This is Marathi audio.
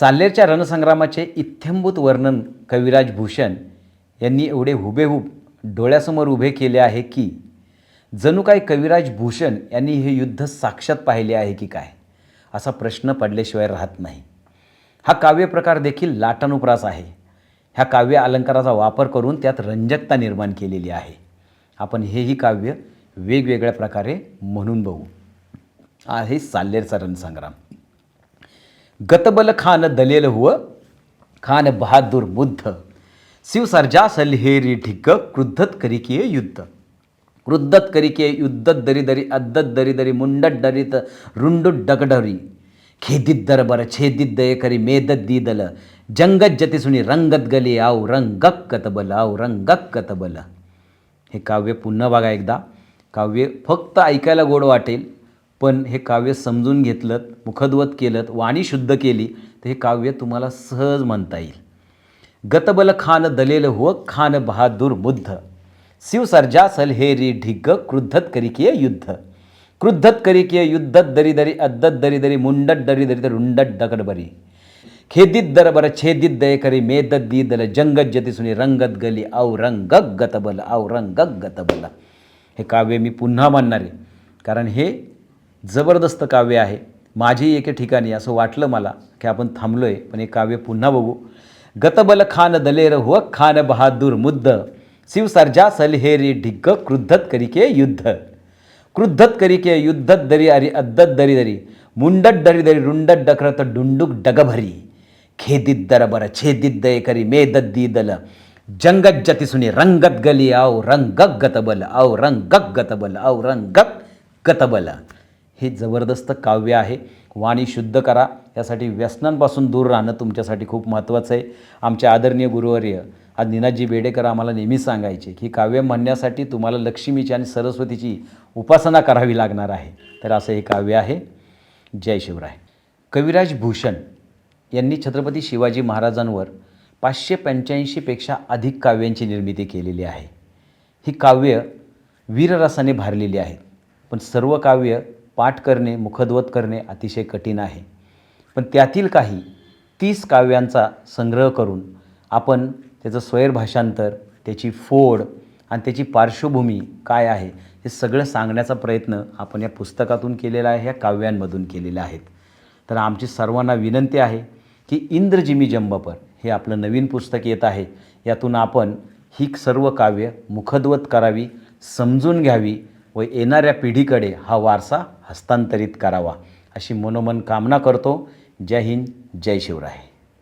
साल्लेरच्या रणसंग्रामाचे इत्थंभूत वर्णन कविराज भूषण यांनी एवढे हुबेहूब डोळ्यासमोर उभे केले आहे की जणू काय कविराज भूषण यांनी हे युद्ध साक्षात पाहिले आहे की काय असा प्रश्न पडल्याशिवाय राहत नाही. हा काव्यप्रकार देखील लाटानुप्रास आहे. ह्या काव्य अलंकाराचा वापर करून त्यात रंजकता निर्माण केलेली आहे. आपण हेही काव्य वेगवेगळ्या प्रकारे म्हणून बघू. आहे साल्लेरचा रणसंग्राम. गतबल खान दलेल हुव खान बहादूर बुद्ध। शिव सर्जा सलहेरी ठिक्क क्रुद्धत करिकीय युद्ध। क्रुद्धत करिके युद्धत दरी दरी अद्दत दरी दरी मुंडत डरीत रुंडुट डगडरी। खेदित दरबर छेदित दये करी मेदत दीदल। जंगत जती सुनी रंगत गली आव रंगक कतबल आव रंगक कतबल। हे काव्य पुन्हा बघा एकदा। काव्य फक्त ऐकायला गोड वाटेल पण हे काव्य समजून घेतलं मुखद्वत केलं वाणी शुद्ध केली तर हे काव्य तुम्हाला सहज म्हणता येईल. गतबल खान दलेल हुव खान बहादूर बुद्ध शिवसर्जा सलहेरी ढिग्ग क्रुद्धत करिकीय युद्ध. क्रुद्धत करिकीय युद्धत दरी दरी अद्दत दरी दरी मुंडट दरी दरी तर रुंडट दगडबरी खेदित दरबर छेदित दये करी मेदत दीदल जंगत जती सुनी रंगत गली औ रंग गतबल औ रंगक गतबल. हे काव्य मी पुन्हा म्हणणार आहे. कारण हे जबरदस्त काव्य आहे. माझी एके ठिकाणी असं वाटलं मला की आपण थांबलो आहे पण हे काव्य पुन्हा बघू. गतबल खान दलेर हुव खान बहादूर मुद्द शिवसर्जा सलहेरी ढिग्ग क्रुद्धत करिके युद्ध. क्रुद्धत करिके युद्धत दरी अरी अद्दत दरी दरी मुंडट दरी दरी रुंडट डकरत डुंडुक डगभरी. खेदित दरबर छेदित दये करी मेदत दीदल जंगत जती सुनी रंगत गली औ रंगक गतबल औ रंगक गतबल औ रंगक गतबल. हे जबरदस्त काव्य आहे. वाणी शुद्ध करा. यासाठी व्यसनांपासून दूर राहणं तुमच्यासाठी खूप महत्त्वाचं आहे. आमचे आदरणीय गुरुवर्य आज निनाजी बेडेकर आम्हाला नेहमी सांगायचे की काव्य म्हणण्यासाठी तुम्हाला लक्ष्मीची आणि सरस्वतीची उपासना करावी लागणार आहे. तर असं हे काव्य आहे. जय शिवराय. कविराज भूषण यांनी छत्रपती शिवाजी महाराजांवर पाचशे पंच्याऐंशीपेक्षा अधिक काव्यांची निर्मिती केलेली आहे. ही काव्य वीररसाने भारलेली आहेत पण सर्व काव्य पाठ करणे मुखद्वत करणे अतिशय कठीण आहे. पण त्यातील काही तीस काव्यांचा संग्रह करून आपण त्याचं स्वैरभाषांतर त्याची फोड आणि त्याची पार्श्वभूमी काय आहे हे सगळं सांगण्याचा प्रयत्न आपण या पुस्तकातून केलेला आहे या काव्यांमधून केलेल्या आहेत. तर आमची सर्वांना विनंती आहे की इंद्रजिमी जंबपर हे आपलं नवीन पुस्तक येत आहे. यातून आपण ही सर्व काव्य मुखद्वत करावी समजून घ्यावी व येणाऱ्या पिढीकडे हा वारसा हस्तांतरित करावा अशी मनोमन कामना करतो. जय हिंद जय शिवराय.